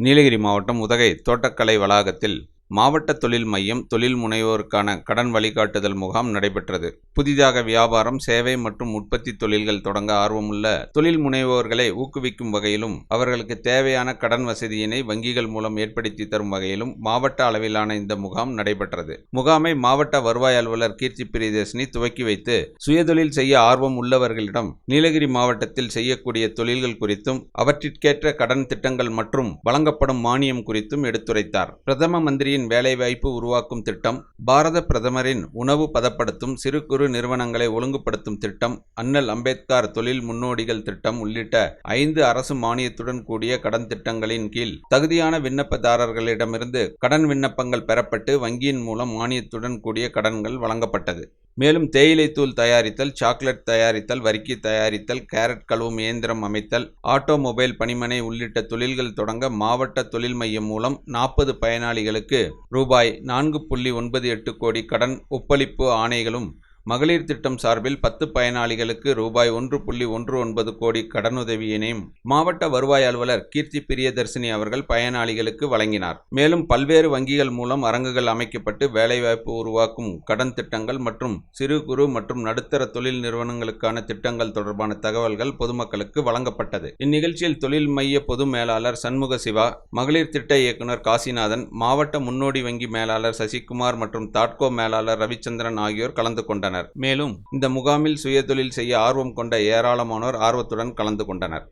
நீலகிரி மாவட்டம் உதகை தோட்டக்கலை வளாகத்தில் மாவட்ட தொழில் மையம் தொழில் முனைவோருக்கான கடன் வழிகாட்டுதல் முகாம் நடைபெற்றது. புதிதாக வியாபாரம் சேவை மற்றும் உற்பத்தி தொழில்கள் தொடங்க ஆர்வமுள்ள தொழில் முனைவோர்களை ஊக்குவிக்கும் வகையிலும் அவர்களுக்கு தேவையான கடன் வசதியினை வங்கிகள் மூலம் ஏற்படுத்தி தரும் வகையிலும் மாவட்ட அளவிலான இந்த முகாம் நடைபெற்றது. முகாமை மாவட்ட வருவாய் அலுவலர் கீர்த்தி பிரியதர்ஷினி துவக்கி வைத்து சுயதொழில் செய்ய ஆர்வம் உள்ளவர்களிடம் நீலகிரி மாவட்டத்தில் செய்யக்கூடிய தொழில்கள் குறித்தும் அவற்றிற்கேற்ற கடன் திட்டங்கள் மற்றும் வழங்கப்படும் மானியம் குறித்தும் எடுத்துரைத்தார். பிரதம மந்திரியின் வேலைவாய்ப்பு உருவாக்கும் திட்டம் பாரத பிரதமரின் உணவு பதப்படுத்தும் சிறு குறு நிறுவனங்களை ஒழுங்குபடுத்தும் திட்டம் அண்ணல் அம்பேத்கர் தொழில் முன்னோடிகள் திட்டம் உள்ளிட்ட ஐந்து அரசு மானியத்துடன் கூடிய கடன் திட்டங்களின் கீழ் தகுதியான விண்ணப்பதாரர்களிடமிருந்து கடன் விண்ணப்பங்கள் பெறப்பட்டு வங்கியின் மூலம் மானியத்துடன் கூடிய கடன்கள் வழங்கப்பட்டது. மேலும் தேயிலை தூள் தயாரித்தல் சாக்லேட் தயாரித்தல் வரிக்கி தயாரித்தல் கேரட் கழுவும் இயந்திரம் அமைத்தல் ஆட்டோமொபைல் பணிமனை உள்ளிட்ட தொழில்கள் தொடங்க மாவட்ட தொழில் மையம் மூலம் நாற்பது பயனாளிகளுக்கு ரூபாய் நான்கு புள்ளி ஒன்பது எட்டு கோடி கடன் ஒப்பளிப்பு ஆணைகளும் மகளிர் திட்டம் சார்பில் பத்து பயனாளிகளுக்கு ரூபாய் ஒன்று புள்ளி ஒன்று ஒன்பது கோடி கடனுதவியினையும் மாவட்ட வருவாய் அலுவலர் கீர்த்தி பிரியதர்சினி அவர்கள் பயனாளிகளுக்கு வழங்கினார். மேலும் பல்வேறு வங்கிகள் மூலம் அரங்குகள் அமைக்கப்பட்டு வேலைவாய்ப்பு உருவாக்கும் கடன் திட்டங்கள் மற்றும் சிறு குறு மற்றும் நடுத்தர தொழில் நிறுவனங்களுக்கான திட்டங்கள் தொடர்பான தகவல்கள் பொதுமக்களுக்கு வழங்கப்பட்டது. இந்நிகழ்ச்சியில் தொழில் மைய பொது மேலாளர் சண்முக சிவா மகளிர் திட்ட இயக்குனர் காசிநாதன் மாவட்ட முன்னோடி வங்கி மேலாளர் சசிகுமார் மற்றும் தாட்கோ மேலாளர் ரவிச்சந்திரன் ஆகியோர் கலந்து கொண்டனர். மேலும் இந்த முகாமில் சுயதொழில் செய்ய ஆர்வம் கொண்ட ஏராளமானோர் ஆர்வத்துடன் கலந்து கொண்டனர்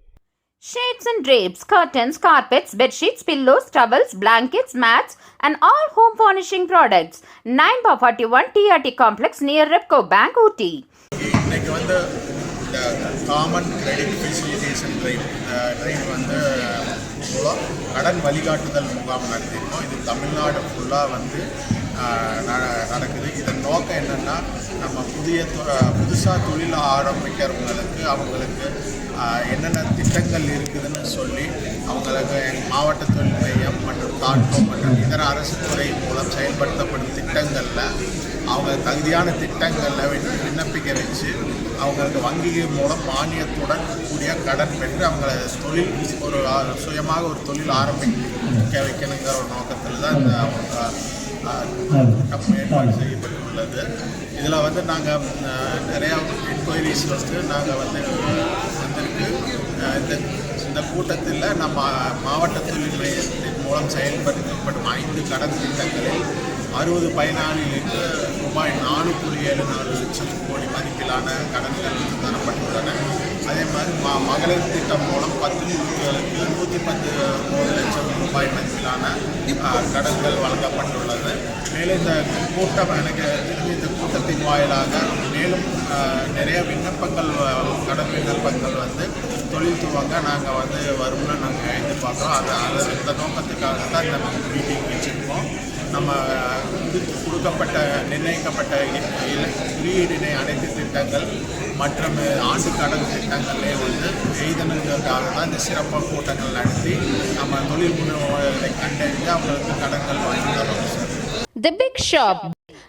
Shades and drapes, curtains, carpets, bedsheets, pillows, towels, blankets, mats, and all home furnishing products. 9 by 41 TRT Complex near Repco Bank, Ooty. இன்னைக்கு வந்து இந்த common credit facilitation drive drive வந்து மூலம் கடன் வழிகாட்டுதல் முகாம் நடத்தியிருக்கோம் இது தமிழ்நாடு ஃபுல்லாக வந்து நடக்குது. இதன் நோக்கம் என்னென்னா நம்ம புதிய புதுசாக தொழில் ஆரம்பிக்கிறவங்களுக்கு அவங்களுக்கு என்னென்ன திட்டங்கள் இருக்குதுன்னு சொல்லி அவங்களுக்கு எங்கள் மாவட்ட தொழில் மையம் மற்றும் தாட்கோ மற்றும் இதர அரசு துறை மூலம் செயல்படுத்தப்படும் திட்டங்களில் அவங்க தகுதியான திட்டங்களில் விண்ணப்பிக்க வச்சு அவங்களுக்கு வங்கி மூலம் மானியத்துடன் கூடிய கடன் பெற்று அவங்கள தொழில் ஒரு சுயமாக ஒரு தொழில் ஆரம்பிக்க வைக்கணுங்கிற ஒரு நோக்கத்தில் தான் இந்த அவங்க ஏற்பாடு செய்யப்பட்டுள்ளது. இதில் வந்து நாங்கள் நிறையா என்கொயரிஸ் வந்து நாங்கள் வந்து வந்திருக்கு. இந்த இந்த கூட்டத்தில் நம்ம மாவட்ட தொழில் மையத்தின் மூலம் செயல்படுத்தப்படும் ஐந்து கடன் திட்டங்களில் அறுபது பயனாளிகளுக்கு ரூபாய் நாலு புள்ளி ஏழு நாலு லட்சம் கோடி மதிப்பிலான கடன்கள் தரப்பட்டுள்ளன. அதே மாதிரி ம மகளிர் திட்டம் மூலம் பத்து குழுக்களுக்கு நூற்றி பத்து ஒன்பது லட்சம் ரூபாய் மதிப்பிலான கடன்கள் வழங்கப்பட்டுள்ளது. மேலும் இந்த கூட்டம் எனக்கு தெரிஞ்சு இந்த கூட்டத்தின் வாயிலாக மேலும் நிறைய விண்ணப்பங்கள் வ- கடன் விண்ணப்பங்கள் வந்து தொழில் துவங்க நாங்கள் வந்து வரும்னு நாங்கள் எதிர்பார்க்குறோம். அது அது இந்த நோக்கத்துக்காக தான் இந்த மீட்டிங் வச்சுருக்கோம். நம்ம கொடுக்கப்பட்ட நிர்ணயிக்கப்பட்ட இ- குறியீடினை அனைத்து திட்டங்கள் மற்றும் ஆண்டு கடன் திட்டங்களே வந்து எய்தணுங்கிறதுக்காக தான் இந்த சிறப்பாக கூட்டங்கள் நடத்தி நம்ம தொழில் முன்னோர்களை கண்டறிந்து அவங்களுக்கு கடன்கள் வாங்கி தரோம் சார் The Big Shop.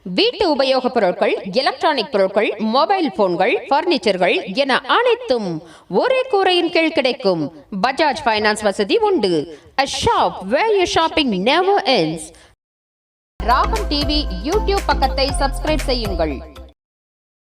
வீட்டு உபயோகப் பொருட்கள் எலக்ட்ரானிக் பொருட்கள் மொபைல் போன்கள் பர்னிச்சர்கள் என அனைத்தும் ஒரே கூரையின் கீழ் கிடைக்கும் பஜாஜ் ஃபைனான்ஸ் வசதி உண்டு A shop where your shopping never ends. Raagam TV YouTube பக்கத்தை சப்ஸ்கிரைப் செய்யுங்கள்